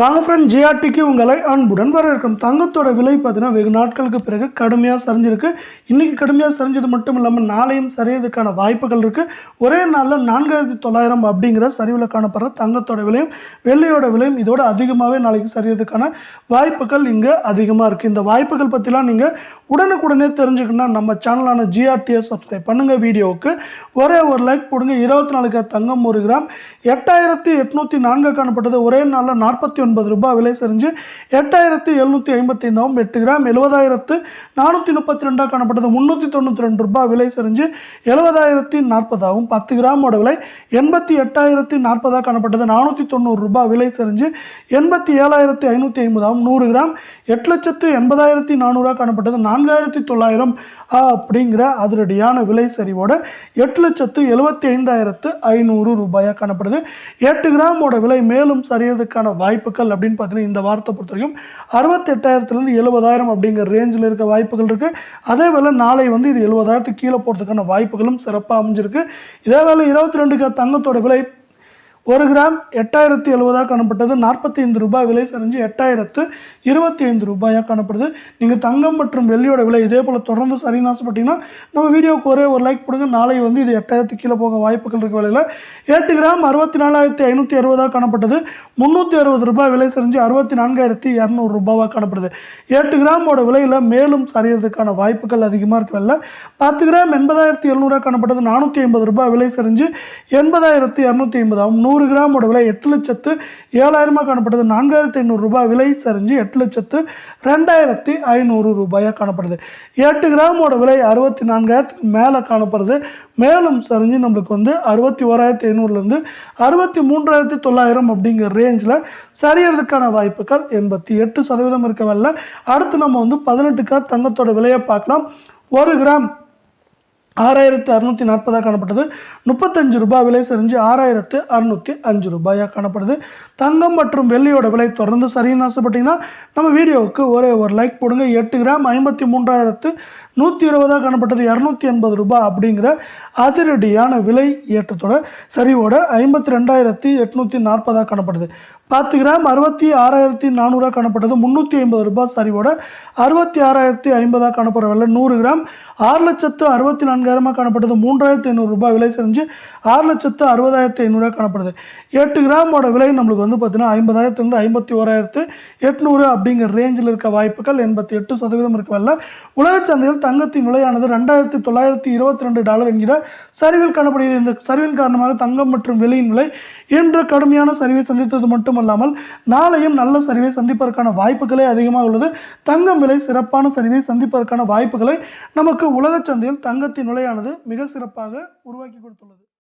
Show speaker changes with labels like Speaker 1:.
Speaker 1: வாங்க ஃப்ரெண்ட் ஜிஆர்டிக்கு உங்களை அன்புடன் வரவேற்கும். தங்கத்தோட விலை பார்த்தீங்கன்னா வெகு நாட்களுக்கு பிறகு கடுமையாக சரிஞ்சிருக்கு. இன்றைக்கி கடுமையாக சரிஞ்சது மட்டும் இல்லாமல் நாளையும் சரியறதுக்கான வாய்ப்புகள் இருக்குது ஒரே நாளில் நான்காயிரத்தி தொள்ளாயிரம் அப்படிங்கிற சரிவில் காணப்படுற தங்கத்தோட விலையும் வெள்ளையோட விலையும் இதோட அதிகமாகவே நாளைக்கு சரியறதுக்கான வாய்ப்புகள் இங்கே அதிகமாக இருக்குது இந்த வாய்ப்புகள் பற்றிலாம் நீங்கள் உடனுக்குடனே தெரிஞ்சுக்கணும்னா நம்ம சேனலான ஜிஆர்டிஎஸ் சப்ஸ்கிரைப் பண்ணுங்கள் வீடியோவுக்கு. ஒரே ஒரு லைக் போடுங்க. இருபத்தி நாலு கிராம் தங்கம் ஒரு கிராம். எட்டாயிரத்தி எட்நூற்றி நான்கு காணப்பட்டது. ஒரே நாளில் நாற்பத்தி ஒன்பது ரூபாய் விலை சரிஞ்சு எட்டாயிரத்தி எழுநூற்றி ஐம்பத்தி ஐந்தாவும் எட்டு கிராம் எழுபதாயிரத்து நானூற்றி முப்பத்தி ரெண்டாக காணப்பட்டது. முந்நூற்றி தொண்ணூற்றி ரெண்டு ரூபாய் விலை சரிஞ்சு எழுபதாயிரத்தி நாற்பதாகவும் பத்து கிராமோட விலை எண்பத்தி எட்டாயிரத்தி நாற்பதாக காணப்பட்டது. நானூற்றி தொண்ணூறு ரூபாய் விலை சரிஞ்சு எண்பத்தி ஏழாயிரத்தி ஐநூற்றி ஐம்பதாகவும் நூறு கிராம் எட்டு லட்சத்து எண்பதாயிரத்தி நானூறாக காணப்பட்டது. நான்காயிரத்தி தொள்ளாயிரம் அப்படிங்கிற அதிரடியான விலை சரிவோட எட்டு லட்சத்து எழுபத்தி ஐந்தாயிரத்து ஐநூறு ரூபாயாக காணப்படுது. எட்டு கிராமோட விலை மேலும் சரியறதுக்கான வாய்ப்புகள் அப்படின்னு பார்த்தீங்கன்னா இந்த வாரத்தை பொறுத்த வரைக்கும் அறுபத்தெட்டாயிரத்துலேருந்து எழுபதாயிரம் அப்படிங்கிற ரேஞ்சில் இருக்க வாய்ப்புகள் இருக்குது அதே வேளை நாளை வந்து இது எழுபதாயிரத்துக்கு கீழே போகிறதுக்கான வாய்ப்புகளும் சிறப்பாக அமைஞ்சிருக்கு. இதே வேளை இருபத்தி ரெண்டு தங்கத்தோட விலை ஒரு கிராம் எட்டாயிரத்தி எழுபதாக காணப்பட்டது. நாற்பத்தி ஐந்து ரூபாய் விலை சரிஞ்சு எட்டாயிரத்து இருபத்தி ஐந்து ரூபாயாக காணப்படுது. நீங்கள் தங்கம் மற்றும் வெள்ளியோட விலை இதே போல் தொடர்ந்து சரின்னு ஆசைப்பட்டீங்கன்னா நம்ம வீடியோவுக்கு ஒரே ஒரு லைக் கொடுங்க. நாளை வந்து இது எட்டாயிரத்து கீழே போக வாய்ப்புகள் இருக்க விலையில் எட்டு கிராம் அறுபத்தி நாலாயிரத்தி ஐநூற்றி அறுபதாக காணப்பட்டது. முந்நூற்றி அறுபது ரூபாய் விலை சரிஞ்சு அறுபத்தி நான்காயிரத்தி இரநூறு ரூபாவாக காணப்படுது. எட்டு கிராமோட விலையில் மேலும் சரியறதுக்கான வாய்ப்புகள் அதிகமாக இருக்கவில்லை பத்து கிராம் எண்பதாயிரத்தி எழுநூறாக காணப்பட்டது. நானூற்றி ஐம்பது ரூபாய் விலை சரிஞ்சு எண்பதாயிரத்தி இரநூத்தி ஐம்பதாகவும் நூறு கிராமோட விலை எட்டு லட்சத்து ஏழாயிரமாக காணப்பட்டது நான்காயிரத்தி ஐநூறு ரூபாய் விலை சரிஞ்சு எட்டு லட்சத்து ரெண்டாயிரத்தி ஐநூறு ரூபாயாக காணப்படுது. எட்டு கிராமோட விலை அறுபத்தி நான்காயிரத்துக்கு மேலே காணப்படுது. மேலும் சரிஞ்சு நம்மளுக்கு வந்து அறுபத்தி ஓராயிரத்தி ஐநூறுலேருந்து அறுபத்தி மூன்றாயிரத்தி தொள்ளாயிரம் அப்படிங்கிற ரேஞ்சில் சரியறதுக்கான வாய்ப்புகள் எண்பத்தி எட்டு சதவீதம் இருக்கவில்லை. அடுத்து நம்ம வந்து பதினெட்டுக்கா தங்கத்தோட விலையை பார்க்கலாம். ஒரு கிராம் ஆறாயிரத்து அறுநூற்றி நாற்பதாக காணப்பட்டது. முப்பத்தஞ்சு ரூபாய் விலை சரிஞ்சு ஆறாயிரத்து அறுநூற்றி அஞ்சு ரூபாயாக காணப்படுது. தங்கம் மற்றும் வெள்ளியோட விலை தொடர்ந்து சரின்னு ஆசைப்பட்டிங்கன்னா நம்ம வீடியோவுக்கு ஒரே ஒரு லைக் போடுங்க. எட்டு கிராம் ஐம்பத்தி மூன்றாயிரத்து நூற்றி இருபதாக காணப்பட்டது. இரநூத்தி எண்பது ரூபாய் அப்படிங்கிற அதிரடியான விலை ஏற்றத்தோட சரிவோட ஐம்பத்தி ரெண்டாயிரத்தி எட்நூற்றி நாற்பதாக காணப்படுது. பத்து கிராம் அறுபத்தி ஆறாயிரத்தி நானூறாக காணப்பட்டது. முந்நூற்றி ஐம்பது ரூபாய் சரிவோட அறுபத்தி ஆறாயிரத்தி ஐம்பதாக காணப்படுற விலை நூறு கிராம் ஆறு லட்சத்து அறுபத்தி நான்கு நான்காயிரமாக காணப்பட்டது. மூன்றாயிரத்தி ஐநூறு ரூபாய் விலை செஞ்சு ஆறு லட்சத்து அறுபதாயிரத்தி ஐநூறுரூவா காணப்படுது. எட்டு கிராமோட விலை நம்மளுக்கு வந்து பார்த்தீங்கன்னா ஐம்பதாயிரத்துலேருந்து ஐம்பத்தி ஓராயிரத்து எட்நூறு அப்படிங்கிற ரேஞ்சில் இருக்க வாய்ப்புகள் எண்பத்தி எட்டு சதவீதம் இருக்கவல்ல. உலக சந்தையில் தங்கத்தின் விலையானது ரெண்டாயிரத்தி தொள்ளாயிரத்தி இருபத்தி ரெண்டு டாலர் என்கிற சரிவில் காணப்படுகிறது. இந்த சரிவின் காரணமாக தங்கம் மற்றும் வெளியின் விலை இன்று கடுமையான சரிவை சந்தித்தது மட்டுமல்லாமல் நாளையும் நல்ல சரிவை சந்திப்பதற்கான வாய்ப்புகளே அதிகமாக உள்ளது. தங்கம் விலை சிறப்பான சரிவை சந்திப்பதற்கான வாய்ப்புகளை நமக்கு உலக சந்தையில் தங்கத்தின் விலையானது மிக சிறப்பாக உருவாக்கி கொடுத்துள்ளது.